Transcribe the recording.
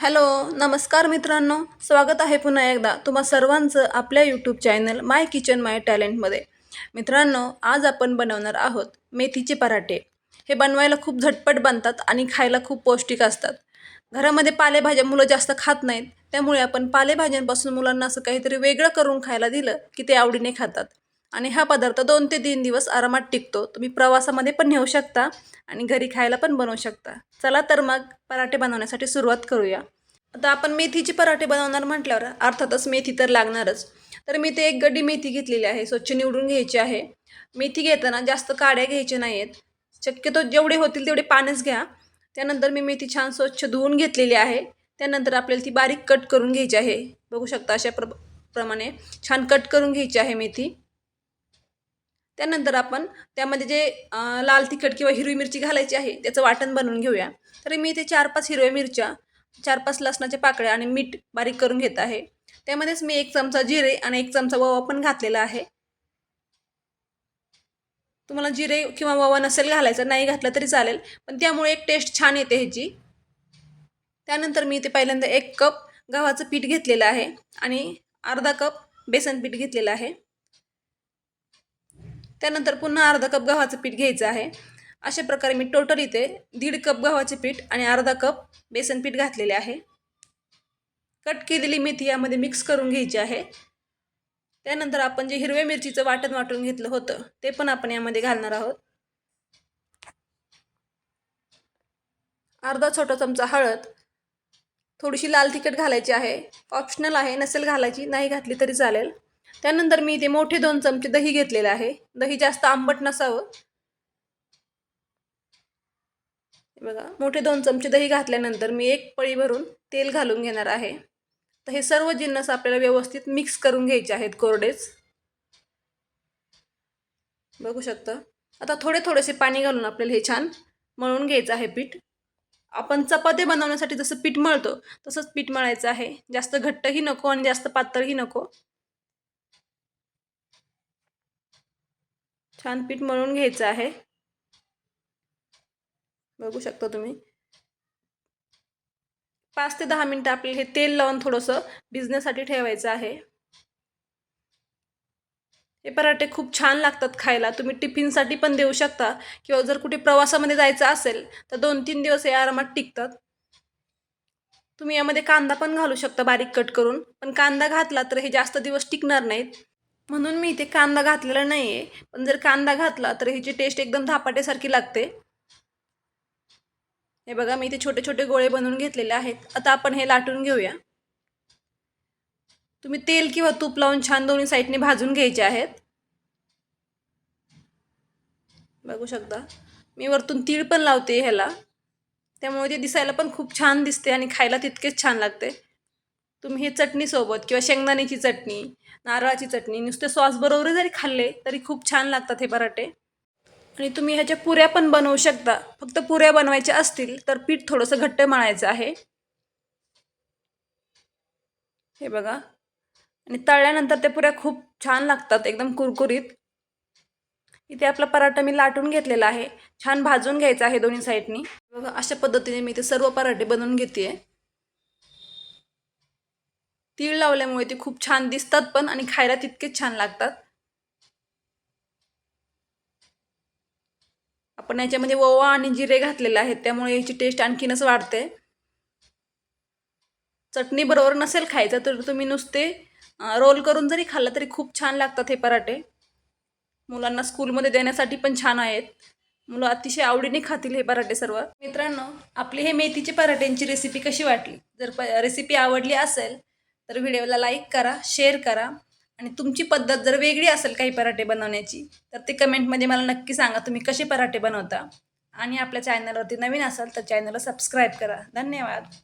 Hello नमस्कार मित्रांनो. स्वागत आहे पुन्हा एकदा तुम्हा सर्वांचं आपल्या YouTube channel my kitchen my टॅलेंटमध्ये मित्रांनो आज आपण बनवणार आहोत मेथीचे पराठे. हे बनवायला खूप झटपट बनतात आणि खायला खूप पौष्टिक असतात. घरामध्ये पालेभाज्या मुलं जास्त खात नाहीत त्यामुळे आपण पालेभाज्यांपासून मुलांना असं काहीतरी वेगळं करून खायला दिलं की ते आवडीने खातात. आणि हा पदार्थ दोन ते तीन दिवस आरामात टिकतो. तुम्ही प्रवासामध्ये पण नेऊ शकता आणि घरी खायला पण बनवू शकता. चला तर मग पराठे बनवण्यासाठी सुरुवात करूया. आता आपण मेथीचे पराठे बनवणार म्हटल्यावर अर्थातच मेथी तर लागणारच. तर मी ते एक गड्डी मेथी घेतलेली आहे स्वच्छ निवडून घ्यायची आहे. मेथी घेताना जास्त काड्या घ्यायच्या नाही आहेत शक्यतो जेवढे होतील तेवढे पाण्याच घ्या. त्यानंतर मी मेथी छान स्वच्छ धुवून घेतलेली आहे. त्यानंतर आपल्याला ती बारीक कट करून घ्यायची आहे. बघू शकता अशा प्र प्रमाणे छान कट करून घ्यायची आहे मेथी. त्यानंतर आपण त्यामध्ये जे लाल तिखट किंवा हिरवी मिरची घालायची आहे त्याचं वाटण बनवून घेऊया. तर मी ते चार पाच हिरव्या मिरच्या चार पाच लसणाच्या पाकळ्या आणि मीठ बारीक करून घेत आहे. त्यामध्येच मी एक चमचा जिरे आणि एक चमचा ओवा पण घातलेला आहे. तुम्हाला जिरे किंवा ओवा नसेल घालायचं नाही घातलं तरी चालेल पण त्यामुळे एक टेस्ट छान येते ह्याची. त्यानंतर मी ते पहिल्यांदा एक कप गव्हाचं पीठ घेतलेलं आहे आणि अर्धा कप बेसन पीठ घेतलेलं आहे. त्यानंतर पुन्हा अर्धा कप गव्हाचं पीठ घ्यायचं आहे. अशा प्रकारे मी टोटल इथे दीड कप गव्हाचे पीठ आणि अर्धा कप बेसन पीठ घातलेले आहे. कट केलेली मेथी यामध्ये मिक्स करून घ्यायची आहे. त्यानंतर आपण जे हिरव्या मिरचीचं वाटण वाटून घेतलं होतं ते पण आपण यामध्ये घालणार आहोत. अर्धा छोटा चमचा हळद थोडीशी लाल तिखट घालायची आहे. ऑप्शनल आहे नसेल घालायची नाही घातली तरी चालेल. त्यानंतर मी इथे मोठे दोन चमचे दही घेतलेले आहे. दही जास्त आंबट नसावं. बघा मोठे दोन चमचे दही घातल्यानंतर मी एक पळी भरून तेल घालून घेणार आहे. तर हे सर्व जिन्नस आपल्याला व्यवस्थित मिक्स करून घ्यायचे आहेत कोरडेच. बघू शकता. आता थोडे थोडेसे पाणी घालून आपल्याला हे छान मळून घ्यायचं आहे पीठ. आपण चपाती बनवण्यासाठी जसं पीठ मळतो तसंच पीठ मळायचं आहे. जास्त घट्टही नको आणि जास्त पातळही नको. छान पीठ मळून घ्यायचं आहे. बघू शकता तुम्ही. पाच ते दहा मिनटं आपल्याला हे तेल लावून थोडंसं भिजण्यासाठी ठेवायचं आहे. हे पराठे खूप छान लागतात खायला. तुम्ही टिफिनसाठी पण देऊ शकता. किंवा जर कुठे प्रवासामध्ये जायचं असेल तर दोन तीन दिवस हे आरामात टिकतात. तुम्ही यामध्ये कांदा पण घालू शकता बारीक कट करून. पण कांदा घातला तर हे जास्त दिवस टिकणार नाहीत. म्हणून मी इथे कांदा घातलेला नाही आहे पण जर कांदा घातला तर ह्याची टेस्ट एकदम धापाट्यासारखी लागते. हे बघा मी इथे छोटे छोटे गोळे बनवून घेतलेले आहेत. आता आपण हे लाटून घेऊया. तुम्ही तेल किंवा तूप लावून छान दोन्ही साईडने भाजून घ्यायचे आहेत. बघू शकता. मी वरतून तीळ पण लावते ह्याला. त्यामुळे ते दिसायला पण खूप छान दिसते आणि खायला तितकेच छान लागते. तुम्ही हे चटणीसोबत किंवा शेंगदाण्याची चटणी नारळाची चटणी नुसते सॉसबरोबर जरी खाल्ले तरी खूप छान लागतात हे पराठे. आणि तुम्ही ह्याच्या पुऱ्या पण बनवू शकता. फक्त पुऱ्या बनवायच्या असतील तर पीठ थोडंसं घट्ट मळायचं आहे. हे बघा. आणि तळल्यानंतर त्या पुऱ्या खूप छान लागतात एकदम कुरकुरीत. इथे आपला पराठा मी लाटून घेतलेला आहे. छान भाजून घ्यायचा आहे दोन्ही साईडनी. बघा अशा पद्धतीने मी ते सर्व पराठे बनवून घेते आहे तीळ लावल्यामुळे ते खूप छान दिसतात पण आणि खायला तितकेच छान लागतात. आपण याच्यामध्ये ओवा आणि जिरे घातलेले आहेत त्यामुळे याची टेस्ट आणखीनच वाढते. चटणी बरोबर नसेल खायचं तर तुम्ही नुसते रोल करून जरी खाल्लं तरी खूप छान लागतात हे पराठे. मुलांना स्कूलमध्ये देण्यासाठी पण छान आहेत. मुलं अतिशय आवडीने खातील हे पराठे सर्व. मित्रांनो आपली हे मेथीचे पराठ्यांची रेसिपी कशी वाटली? जर प रेसिपी आवडली असेल तर व्हिडिओला लाईक करा शेअर करा. आणि तुमची पद्धत जर वेगळी असेल काही पराठे बनवण्याची तर ते कमेंटमध्ये मला नक्की सांगा तुम्ही कसे पराठे बनवता. आणि आपल्या चॅनलवरती नवीन असाल तर चॅनलला सबस्क्राईब करा. धन्यवाद.